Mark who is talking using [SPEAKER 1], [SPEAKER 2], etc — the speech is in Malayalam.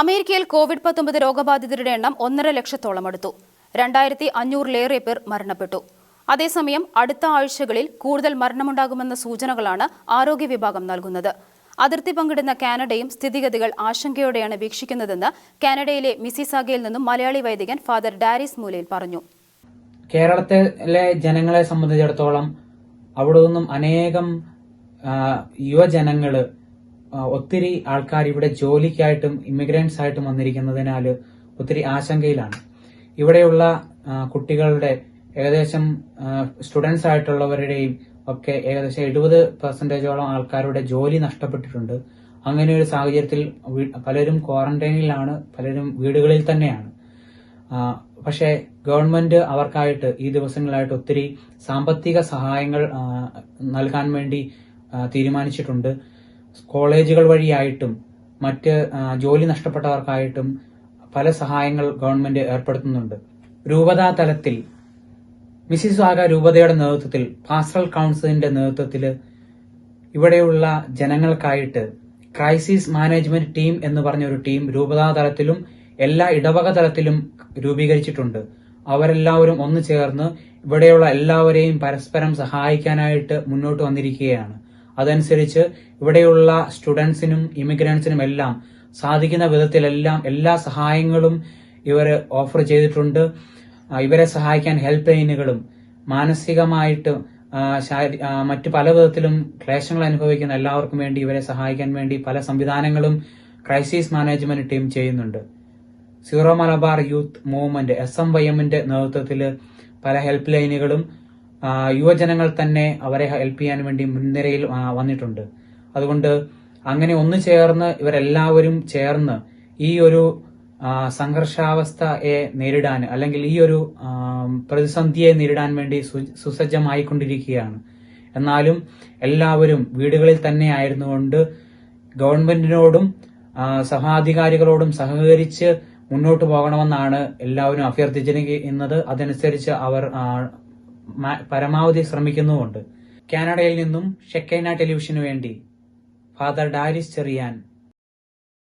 [SPEAKER 1] അമേരിക്കയിൽ കോവിഡ് പത്തൊമ്പത് രോഗബാധിതരുടെ എണ്ണം ഒന്നര ലക്ഷത്തോളം അടുത്തു. രണ്ടായിരത്തി അഞ്ഞൂറിലേറെ പേർ മരണപ്പെട്ടു. അതേസമയം അടുത്ത ആഴ്ചകളിൽ കൂടുതൽ മരണമുണ്ടാകുമെന്ന സൂചനകളാണ് ആരോഗ്യ വിഭാഗം നൽകുന്നത്. അതിർത്തി പങ്കിടുന്ന കാനഡയും സ്ഥിതിഗതികൾ ആശങ്കയോടെയാണ് വീക്ഷിക്കുന്നതെന്ന് കാനഡയിലെ മിസിസാഗയിൽ നിന്നും മലയാളി വൈദികൻ ഫാദർ ഡാരിസ് മൂലയിൽ പറഞ്ഞു.
[SPEAKER 2] കേരളത്തിലെ ജനങ്ങളെ സംബന്ധിച്ചിടത്തോളം അവിടെ നിന്നും അനേകം യുവജനങ്ങൾ ഒത്തിരി ആൾക്കാർ ഇവിടെ ജോലിക്കായിട്ടും ഇമിഗ്രൻസ് ആയിട്ടും വന്നിരിക്കുന്നതിനാൽ ഒത്തിരി ആശങ്കയിലാണ്. ഇവിടെയുള്ള കുട്ടികളുടെ ഏകദേശം സ്റ്റുഡൻസ് ആയിട്ടുള്ളവരുടെയും ഒക്കെ ഏകദേശം എഴുപത് പെർസെന്റേജോളം ആൾക്കാരുടെ ജോലി നഷ്ടപ്പെട്ടിട്ടുണ്ട്. അങ്ങനെ ഒരു സാഹചര്യത്തിൽ പലരും ക്വാറന്റൈനിലാണ് പലരും വീടുകളിൽ തന്നെയാണ്. പക്ഷേ ഗവൺമെന്റ് അവർക്കായിട്ട് ഈ ദിവസങ്ങളായിട്ട് ഒത്തിരി സാമ്പത്തിക സഹായങ്ങൾ നൽകാൻ വേണ്ടി തീരുമാനിച്ചിട്ടുണ്ട്. കോളേജുകൾ വഴിയായിട്ടും മറ്റ് ജോലി നഷ്ടപ്പെട്ടവർക്കായിട്ടും പല സഹായങ്ങൾ ഗവൺമെന്റ് ഏർപ്പെടുത്തുന്നുണ്ട്. രൂപതാ തലത്തിൽ മിസിസാഗ രൂപതയുടെ നേതൃത്വത്തിൽ പാസ്റൽ കൗൺസിലിന്റെ നേതൃത്വത്തിൽ ഇവിടെയുള്ള ജനങ്ങൾക്കായിട്ട് ക്രൈസിസ് മാനേജ്മെന്റ് ടീം എന്ന് പറഞ്ഞ ഒരു ടീം രൂപതാ തലത്തിലും എല്ലാ ഇടവക തലത്തിലും രൂപീകരിച്ചിട്ടുണ്ട്. അവരെല്ലാവരും ഒന്നു ചേർന്ന് ഇവിടെയുള്ള എല്ലാവരെയും പരസ്പരം സഹായിക്കാനായിട്ട് മുന്നോട്ട് വന്നിരിക്കുകയാണ്. അതനുസരിച്ച് ഇവിടെയുള്ള സ്റ്റുഡൻസിനും ഇമിഗ്രൻസിനും എല്ലാം സാധിക്കുന്ന വിധത്തിലെല്ലാം എല്ലാ സഹായങ്ങളും ഇവർ ഓഫർ ചെയ്തിട്ടുണ്ട്. ഇവരെ സഹായിക്കാൻ ഹെൽപ്പ് ലൈനുകളും മാനസികമായിട്ട് മറ്റു പല വിധത്തിലും ക്ലേശങ്ങൾ അനുഭവിക്കുന്ന എല്ലാവർക്കും വേണ്ടി ഇവരെ സഹായിക്കാൻ വേണ്ടി പല സംവിധാനങ്ങളും ക്രൈസിസ് മാനേജ്മെന്റ് ടീം ചെയ്യുന്നുണ്ട്. Syro Malabar youth movement S M Y എമ്മിന്റെ നേതൃത്വത്തിൽ പല ഹെൽപ്പ് ലൈനുകളും യുവജനങ്ങൾ തന്നെ അവരെ ഹെൽപ്പ് ചെയ്യാൻ വേണ്ടി മുൻനിരയിൽ വന്നിട്ടുണ്ട്. അതുകൊണ്ട് അങ്ങനെ ഒന്ന് ചേർന്ന് ഇവരെല്ലാവരും ചേർന്ന് ഈ ഒരു സംഘർഷാവസ്ഥയെ നേരിടാൻ അല്ലെങ്കിൽ ഈ ഒരു പ്രതിസന്ധിയെ നേരിടാൻ വേണ്ടി സുസജ്ജമായിക്കൊണ്ടിരിക്കുകയാണ്. എന്നാലും എല്ലാവരും വീടുകളിൽ തന്നെ ആയിരുന്നുകൊണ്ട് ഗവൺമെന്റിനോടും സഭാധികാരികളോടും സഹകരിച്ച് മുന്നോട്ട് പോകണമെന്നാണ് എല്ലാവരും അഭ്യർത്ഥിച്ചിരിക്കുന്നത്. അതനുസരിച്ച് അവർ പരമാവധി ശ്രമിക്കുന്നുമുണ്ട്. കാനഡയിൽ നിന്നും ഷെക്കൈന ടെലിവിഷനു വേണ്ടി ഫാദർ ഡാരിസ് ചെറിയാൻ